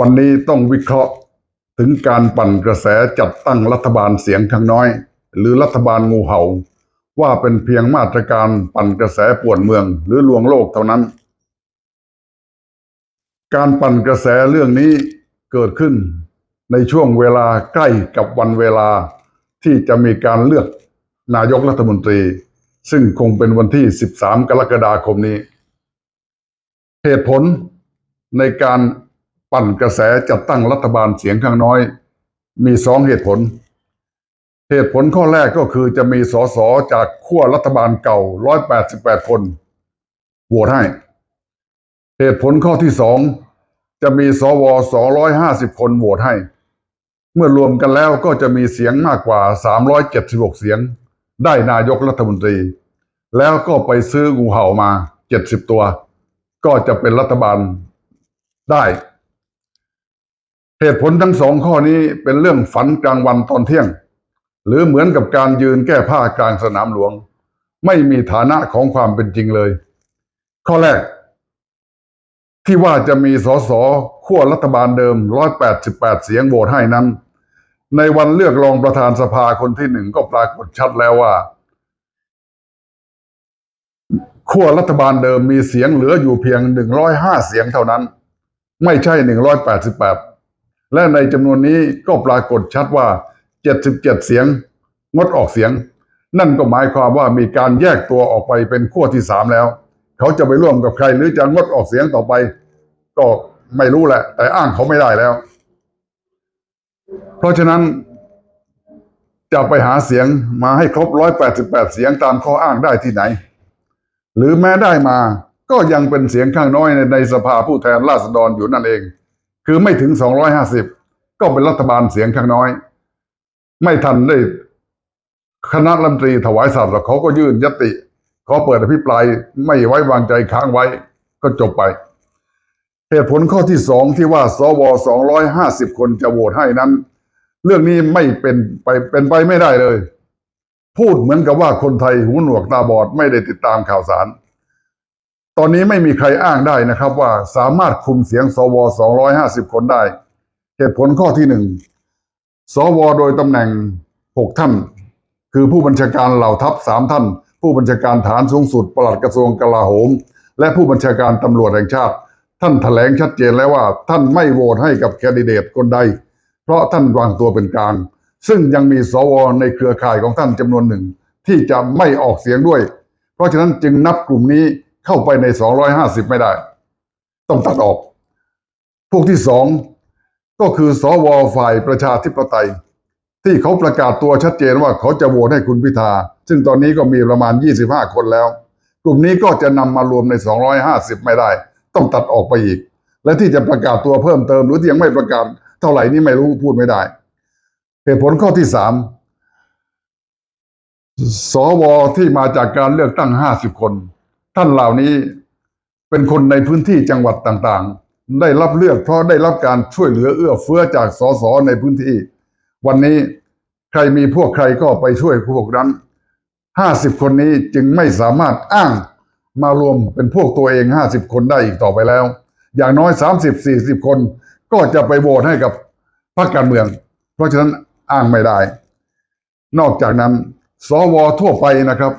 วันนี้ต้องวิเคราะห์ถึงการปั่นกระแสจัดตั้งรัฐบาลเสียงข้างน้อย หรือรัฐบาลงูเห่า ว่าเป็นเพียงมาตรการปั่นกระแสป่วนเมือง หรือลวงโลกเท่านั้น การปั่นกระแสเรื่องนี้เกิดขึ้น ในช่วงเวลาใกล้กับวันเวลาที่จะมีการเลือกนายกรัฐมนตรี ซึ่งคงเป็นวันที่ 13 กรกฎาคมนี้ เหตุผลในการ ปั่นกระแสจัดตั้งรัฐบาลเสียงข้างน้อย มีสองเหตุผล เหตุผลข้อแรกก็คือจะมีสสจากขั้วรัฐบาลเก่า 188 คนโหวตให้ เหตุผลข้อที่สองจะมีสว 250 คนโหวตให้ เมื่อรวมกันแล้วก็จะมีเสียงมากกว่า 376 เสียง ได้นายกรัฐมนตรี แล้วก็ไปซื้องูเห่ามา 70 ตัว ก็จะเป็นรัฐบาลได้ เหตุผลทั้งสองข้อนี้เป็นเรื่องฝันกลางวันตอนเที่ยง หรือเหมือนกับการยืนแก้ผ้ากลางสนามหลวง ไม่มีฐานะของความเป็นจริงเลย ข้อแรก ที่ว่าจะมีสสขั้วรัฐบาลเดิม 188 เสียงโหวตให้นั้น ในวันเลือกรองประธานสภาคนที่หนึ่งก็ปรากฏชัดแล้วว่าขั้วรัฐบาลเดิมมีเสียงเหลืออยู่เพียง 105 เสียงเท่านั้น ไม่ใช่ 188 และในจำนวนนี้ก็ปรากฏชัดว่า 77 เสียง งดออกเสียง นั่นก็หมายความว่ามีการแยกตัวออกไปเป็นขั้วที่สามแล้ว เขาจะไปร่วมกับใครหรือจะงดออกเสียงต่อไป ก็ไม่รู้แหละ แต่อ้างเขาไม่ได้แล้ว เพราะฉะนั้นจะไปหาเสียงมาให้ครบ 188 เสียงตามข้ออ้างได้ที่ไหน หรือแม้ได้มาก็ยังเป็นเสียงข้างน้อยในในสภาผู้แทนราษฎรอยู่นั่นเอง คือไม่ถึง 250 ก็เป็นรัฐบาลเสียงข้างน้อย ไม่ทันได้คณะรัฐมนตรีถวายสัตย์แล้วเขาก็ยื่นยติขอเปิดอภิปรายไม่ไว้วางใจค้างไว้ก็จบไป เหตุผลข้อที่สองที่ว่าสว250คนจะโหวตให้นั้น เรื่องนี้ไม่เป็นไปเป็นไปไม่ได้เลย พูดเหมือนกับว่าคนไทยหูหนวกตาบอดไม่ได้ติดตามข่าวสาร ตอนนี้ไม่มีใครอ้างได้นะครับว่าสามารถคุมเสียงสว250 คนได้ เหตุผลข้อที่หนึ่งสวโดยตำแหน่ง 6 ท่าน คือผู้บัญชาการเหล่าทัพสามท่าน ผู้บัญชาการฐานสูงสุดปลัดกระทรวงกลาโหม และผู้บัญชาการตำรวจแห่งชาติ ท่านแถลงชัดเจนแล้วว่า ท่านไม่โหวตให้กับแคนดิเดตคนใด เพราะท่านวางตัวเป็นกลาง ซึ่งยังมีสวในเครือข่ายของท่านจำนวนหนึ่ง ที่จะไม่ออกเสียงด้วย เพราะฉะนั้นจึงนับกลุ่มนี้ เข้าไปใน250ไม่ได้ ต้องตัดออก พวกที่สองก็คือสวฝ่ายประชาธิปไตย ที่เขาประกาศตัวชัดเจนว่าเขาจะโหวตให้คุณพิธา ซึ่งตอนนี้ก็มีประมาณ 25 คนแล้ว กลุ่มนี้ก็จะนำมารวมใน 250 ไม่ได้ ต้องตัดออกไปอีก และที่จะประกาศตัวเพิ่มเติมหรือที่ยังไม่ประกาศเท่าไหร่นี่ไม่รู้พูดไม่ได้ เหตุผลข้อที่สามสวที่มาจากการเลือกตั้ง 50 คน ท่านเหล่านี้เป็นคนในพื้นที่จังหวัดต่างๆ ได้รับเลือกเพราะได้รับการช่วยเหลือเอื้อเฟื้อจากสสในพื้นที่ วันนี้ใครมีพวกใครก็ไปช่วยพวกนั้นห้าสิบคนนี้จึงไม่สามารถอ้างมารวมเป็นพวกตัวเองห้าสิบคนได้อีกต่อไปแล้ว อย่างน้อยสามสิบสี่สิบคนก็จะไปโหวตให้กับพรรคการเมือง เพราะฉะนั้นอ้างไม่ได้ นอกจากนั้น สวทั่วไปนะครับ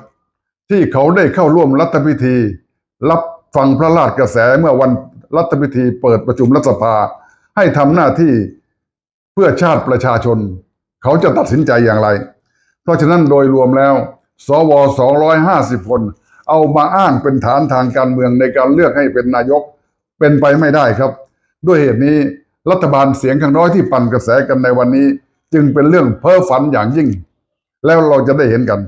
ที่เขาได้เข้าร่วมรัฐพิธี รับฟังพระราชกระแสเมื่อวันรัฐพิธีเปิดประชุมรัฐสภา ให้ทำหน้าที่เพื่อชาติประชาชน เขาจะตัดสินใจอย่างไร เพราะฉะนั้นโดยรวมแล้ว สว 250 คน เอามาอ้างเป็นฐานทางการเมืองในการเลือกให้เป็นนายกเป็นไปไม่ได้ครับ ด้วยเหตุนี้รัฐบาลเสียงข้างน้อยที่ปั่นกระแสกันในวันนี้ จึงเป็นเรื่องเพ้อฝันอย่างยิ่ง แล้วเราจะได้เห็นกัน